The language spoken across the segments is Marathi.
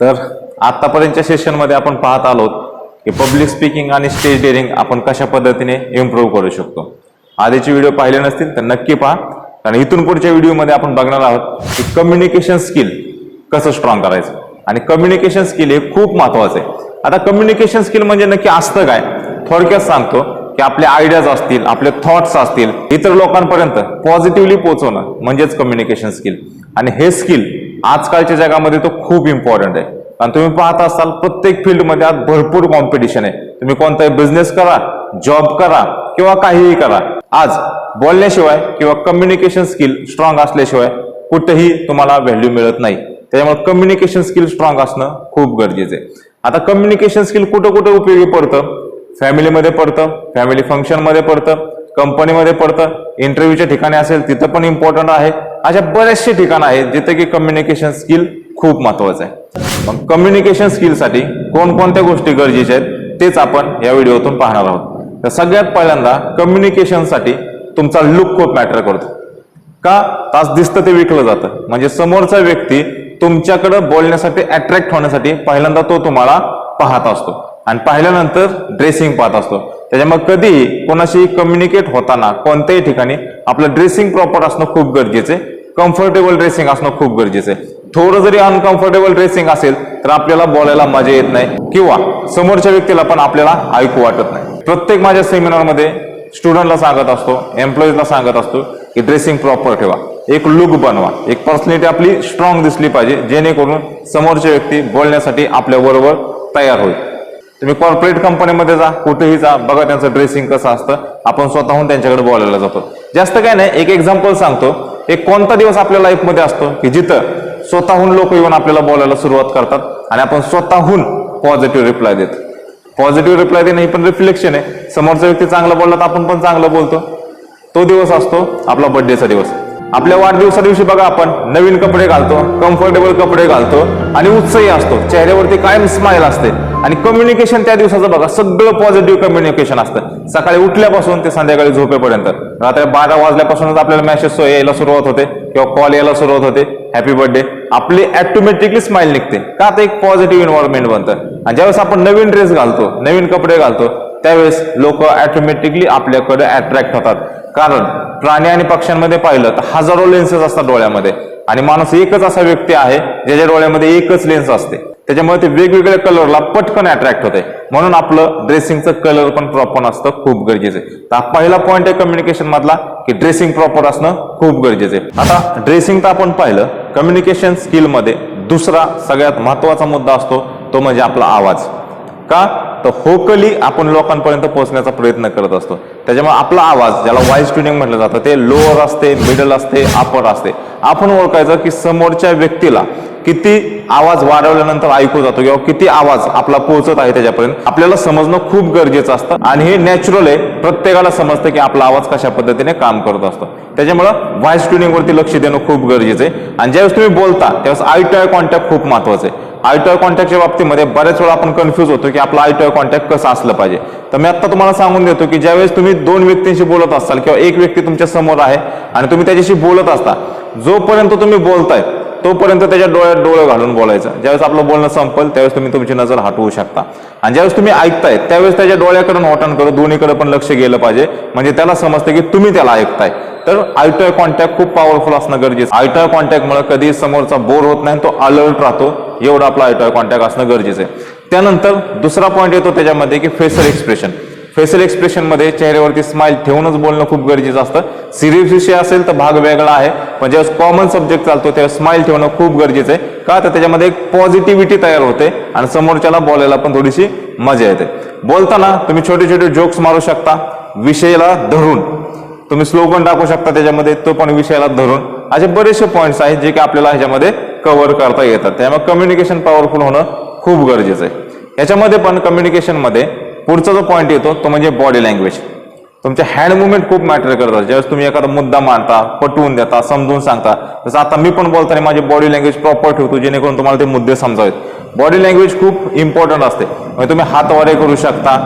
तर आत्तापर्यंतच्या सेशनमध्ये आपण पाहत आलोत की पब्लिक स्पीकिंग आणि स्टेज डेअरिंग आपण कशा पद्धतीने इम्प्रूव्ह करू शकतो. आधीचे व्हिडिओ पाहिले नसतील तर नक्की पहा. कारण इथून पुढच्या व्हिडिओमध्ये आपण बघणार आहोत की कम्युनिकेशन स्किल कसं स्ट्रॉंग करायचं. आणि कम्युनिकेशन स्किल हे खूप महत्वाचं आहे. आता कम्युनिकेशन स्किल म्हणजे नक्की असतं काय? थोडक्यात सांगतो की आपले आयडियाज असतील आपले थॉट्स असतील इतर लोकांपर्यंत पॉझिटिव्हली पोहोचवणं म्हणजेच कम्युनिकेशन स्किल आणि हे स्किल आजकालच्या जगामध्ये तो खूप इम्पॉर्टंट आहे. आणि तुम्ही पाहत असाल प्रत्येक फील्डमध्ये आज भरपूर कॉम्पिटिशन आहे. तुम्ही कोणताही बिझनेस करा जॉब करा किंवा काहीही करा. आज बोलण्याशिवाय किंवा कम्युनिकेशन स्किल स्ट्रॉंग असल्याशिवाय कुठेही तुम्हाला व्हॅल्यू मिळत नाही. त्याच्यामुळे कम्युनिकेशन स्किल स्ट्रॉंग असणं खूप गरजेचं आहे. आता कम्युनिकेशन स्किल कुठं कुठं उपयोगी पडतं? फॅमिलीमध्ये पडतं फॅमिली फंक्शनमध्ये पडतं कंपनीमध्ये पडतं इंटरव्ह्यूच्या ठिकाणी असेल तिथं पण इम्पॉर्टंट आहे. अशा बरेचसे ठिकाण आहेत जिथे की कम्युनिकेशन स्किल खूप महत्वाचं आहे. मग कम्युनिकेशन स्किलसाठी कोणकोणत्या गोष्टी गरजेच्या आहेत तेच आपण या व्हिडिओतून पाहणार आहोत. तर सगळ्यात पहिल्यांदा कम्युनिकेशनसाठी तुमचा लुक खूप मॅटर करतो. का? तास दिसतं ते विकलं जातं. म्हणजे समोरचा व्यक्ती तुमच्याकडे बोलण्यासाठी अट्रॅक्ट होण्यासाठी पहिल्यांदा तो तुम्हाला पाहत असतो. आणि पाहिल्यानंतर ड्रेसिंग पाहत असतो. त्याच्यामुळे कधीही कोणाशी कम्युनिकेट होताना कोणत्याही ठिकाणी आपलं ड्रेसिंग प्रॉपर असणं खूप गरजेचं आहे. कम्फर्टेबल ड्रेसिंग असणं खूप गरजेचं आहे. थोडं जरी अनकम्फर्टेबल ड्रेसिंग असेल तर आपल्याला बोलायला मजा येत नाही. किंवा समोरच्या व्यक्तीला पण आपल्याला ऐकू वाटत नाही. प्रत्येक माझ्या सेमिनारमध्ये स्टुडंटला सांगत असतो एम्प्लॉईजला सांगत असतो की ड्रेसिंग प्रॉपर ठेवा. एक लुक बनवा. एक पर्सनॅलिटी आपली स्ट्रॉंग दिसली पाहिजे जेणेकरून समोरची व्यक्ती बोलण्यासाठी आपल्या बरोबर तयार होईल. तुम्ही कॉर्पोरेट कंपनीमध्ये जा कुठेही जा बघा त्यांचं ड्रेसिंग कसं असतं. आपण स्वतःहून त्यांच्याकडे बोलायला जातो. जास्त काय नाही एक एक्झाम्पल सांगतो. एक कोणता दिवस आपल्या लाईफमध्ये असतो की जिथं स्वतःहून लोक येऊन आपल्याला बोलायला सुरुवात करतात आणि आपण स्वतःहून पॉझिटिव्ह रिप्लाय देतो. पॉझिटिव्ह रिप्लाय देणं ही पण रिफ्लेक्शन आहे. समोरचा व्यक्ती चांगला बोलला तर आपण पण चांगलं बोलतो. तो दिवस असतो आपला बर्थडेचा दिवस. आपल्या वाढदिवसा दिवशी बघा आपण नवीन कपडे घालतो कम्फर्टेबल कपडे घालतो आणि उत्साही असतो. चेहऱ्यावरती कायम स्माइल असते. आणि कम्युनिकेशन त्या दिवसाचं बघा सगळं पॉझिटिव्ह कम्युनिकेशन असतं. सकाळी उठल्यापासून ते संध्याकाळी झोपेपर्यंत. रात्री बारा वाजल्यापासूनच आपल्याला मेसेज यायला सुरुवात होते किंवा कॉल यायला सुरुवात होते. हॅपी बर्थडे आपली ऑटोमॅटिकली स्माइल निघते. का तर एक पॉझिटिव्ह एन्व्हायरमेंट बनतं? आणि ज्यावेळेस आपण नवीन ड्रेस घालतो नवीन कपडे घालतो त्यावेळेस लोक ऑटोमॅटिकली आपल्याकडे अट्रॅक्ट होतात. कारण प्राणी आणि पक्ष्यांमध्ये पाहिलं तर हजारो लेन्सेस असतात डोळ्यामध्ये. आणि माणूस एकच असा व्यक्ती आहे ज्याच्या डोळ्यामध्ये एकच लेन्स असते. त्याच्यामुळे ते वेगवेगळ्या कलरला पटकन अट्रॅक्ट होते. म्हणून आपलं ड्रेसिंगचं कलर पण प्रॉपर असतं खूप गरजेचं आहे. तर पहिला पॉईंट आहे कम्युनिकेशन मधला की ड्रेसिंग प्रॉपर असणं खूप गरजेचं आहे. आता ड्रेसिंग तर आपण पाहिलं कम्युनिकेशन स्किलमध्ये दुसरा सगळ्यात महत्त्वाचा मुद्दा असतो तो म्हणजे आपला आवाज. का? तर होकली आपण लोकांपर्यंत पोहोचण्याचा प्रयत्न करत असतो. त्याच्यामुळे आपला आवाज ज्याला व्हॉइस ट्युनिंग म्हटलं जातं ते लोअर असते मिडल असते अपर असते. आपण ओळखायचं की समोरच्या व्यक्तीला किती आवाज वाढवल्यानंतर ऐकू जातो किंवा किती आवाज आपला पोहोचत आहे त्याच्यापर्यंत आपल्याला समजणं खूप गरजेचं असतं. आणि हे नॅचरल आहे प्रत्येकाला समजतं की आपला आवाज कशा पद्धतीने काम करत असतो. त्याच्यामुळं व्हॉइस ट्युनिंगवरती लक्ष देणं खूप गरजेचं आहे. आणि ज्यावेळेस तुम्ही बोलता त्यावेळेस आय टू आय कॉन्टॅक्ट खूप महत्वाचं आहे. आय टू आय कॉन्टॅक्टच्या बाबतीमध्ये बऱ्याच वेळा आपण कन्फ्युज होतो की आपला आय टू आय कॉन्टॅक्ट कसं असलं पाहिजे. तर मी आता तुम्हाला सांगून देतो की ज्यावेळेस तुम्ही दोन व्यक्तींशी बोलत असाल किंवा एक व्यक्ती तुमच्यासमोर आहे आणि तुम्ही त्याच्याशी बोलत असता जोपर्यंत तुम्ही बोलताय तोपर्यंत त्याच्या डोळ्यात डोळं घालून बोलायचं. ज्यावेळेस आपलं बोलणं संपल त्यावेळेस तुम्ही तुमची नजर हटवू शकता. आणि ज्यावेळेस तुम्ही ऐकताय त्यावेळेस त्याच्या डोळ्याकडून करू दोन्हीकडे पण लक्ष गेलं पाहिजे. म्हणजे त्याला समजतं की तुम्ही त्याला ऐकताय. तर आय टू आय कॉन्टॅक्ट खूप पॉवरफुल असणं गरजेचं. आय टू आय कॉन्टॅक्टमुळे कधी समोरचा बोर होत नाही तो अलर्ट राहतो. एवढं आपला आय टू आय कॉन्टॅक्ट असणं गरजेचं आहे. त्यानंतर दुसरा पॉईंट येतो त्याच्यामध्ये की फेसर एक्सप्रेशन फेशियल एक्सप्रेशनमध्ये चेहऱ्यावरती स्माइल ठेवूनच बोलणं खूप गरजेचं असतं. सिरियस विषय असेल तर भाग वेगळा आहे पण ज्यावेळेस कॉमन सब्जेक्ट चालतो त्यावेळेस स्माइल ठेवणं खूप गरजेचं आहे. का तर त्याच्यामध्ये एक पॉझिटिव्हिटी तयार होते आणि समोरच्याला बोलायला पण थोडीशी मजा येते. बोलताना तुम्ही छोटे छोटे जोक्स मारू शकता विषयाला धरून. तुम्ही स्लोगन टाकू शकता त्याच्यामध्ये तो पण विषयाला धरून. असे बरेचसे पॉईंट्स आहेत जे की आपल्याला ह्याच्यामध्ये कव्हर करता येतात. त्यामुळे कम्युनिकेशन पॉवरफुल होणं खूप गरजेचं आहे. याच्यामध्ये पण कम्युनिकेशनमध्ये पुढचा जो पॉईंट येतो तो म्हणजे बॉडी लँग्वेज तुमचे हँड मुवमेंट खूप मॅटर करतात. ज्यावेळेस तुम्ही एखादा मुद्दा मांडता पटवून देता समजून सांगता जसं आता मी पण बोलताना माझी बॉडी लँग्वेज प्रॉपर ठेवतो जेणेकरून तुम्हाला ते मुद्दे समजावेत. बॉडी लँग्वेज खूप इम्पॉर्टंट असते. म्हणजे तुम्ही हातवारे करू शकता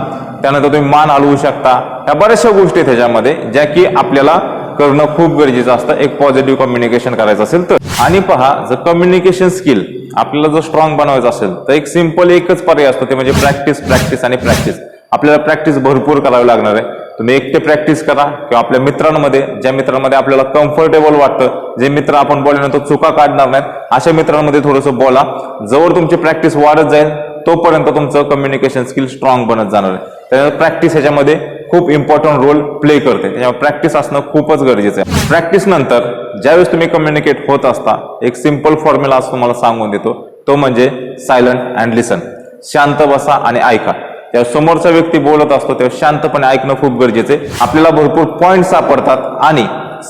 त्यानंतर तुम्ही मान हलवू शकता. ह्या बऱ्याचशा गोष्टी आहेत ज्या की आपल्याला करणं खूप गरजेचं असतं. एक पॉझिटिव्ह कम्युनिकेशन करायचं असेल तर. आणि पहा जर कम्युनिकेशन स्किल आपल्याला जर स्ट्रॉंग बनवायचं असेल तर एक सिंपल एकच पर्याय असतो ते म्हणजे प्रॅक्टिस प्रॅक्टिस आणि प्रॅक्टिस आपल्याला प्रॅक्टिस भरपूर करावी लागणार आहे. तुम्ही एकटे प्रॅक्टिस करा किंवा आपल्या मित्रांमध्ये ज्या मित्रांमध्ये आपल्याला कम्फर्टेबल वाटतं जे मित्र आपण बोलल्यानंतर चुका काढणार नाहीत अशा मित्रांमध्ये थोडंसं बोला. जवळ तुमची प्रॅक्टिस वाढत जाईल तोपर्यंत तुमचं कम्युनिकेशन स्किल स्ट्रॉंग बनत जाणार आहे. त्यामुळे प्रॅक्टिस ह्याच्यामध्ये खूप इम्पॉर्टंट रोल प्ले करते. त्यामुळे प्रॅक्टिस असणं खूपच गरजेचं आहे. प्रॅक्टिस नंतर ज्यावेळेस तुम्ही कम्युनिकेट होत असता एक सिंपल फॉर्म्युला असं तुम्हाला सांगून देतो. तो म्हणजे सायलंट अँड लिसन शांत बसा आणि ऐका. त्या समोरचा व्यक्ती बोलत असतो तेव्हा शांतपणे ऐकणं खूप गरजेचं आहे. आपल्याला भरपूर पॉईंट सापडतात आणि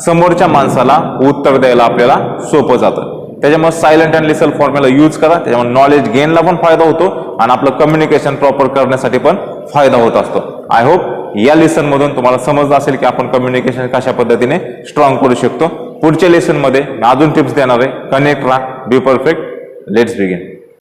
समोरच्या माणसाला उत्तर द्यायला आपल्याला सोपं जातं. त्याच्यामुळे silent and listen formula use करा. त्याच्यामुळे नॉलेज गेनला पण फायदा होतो आणि आपलं कम्युनिकेशन प्रॉपर करण्यासाठी पण फायदा होत असतो. आय होप या लेसन मधून तुम्हाला समजलं असेल की आपण कम्युनिकेशन कशा पद्धतीने स्ट्रॉंग करू शकतो. पुढच्या लेसनमध्ये मी अजून टिप्स देणार आहे. कनेक्ट राहा. Be perfect let's begin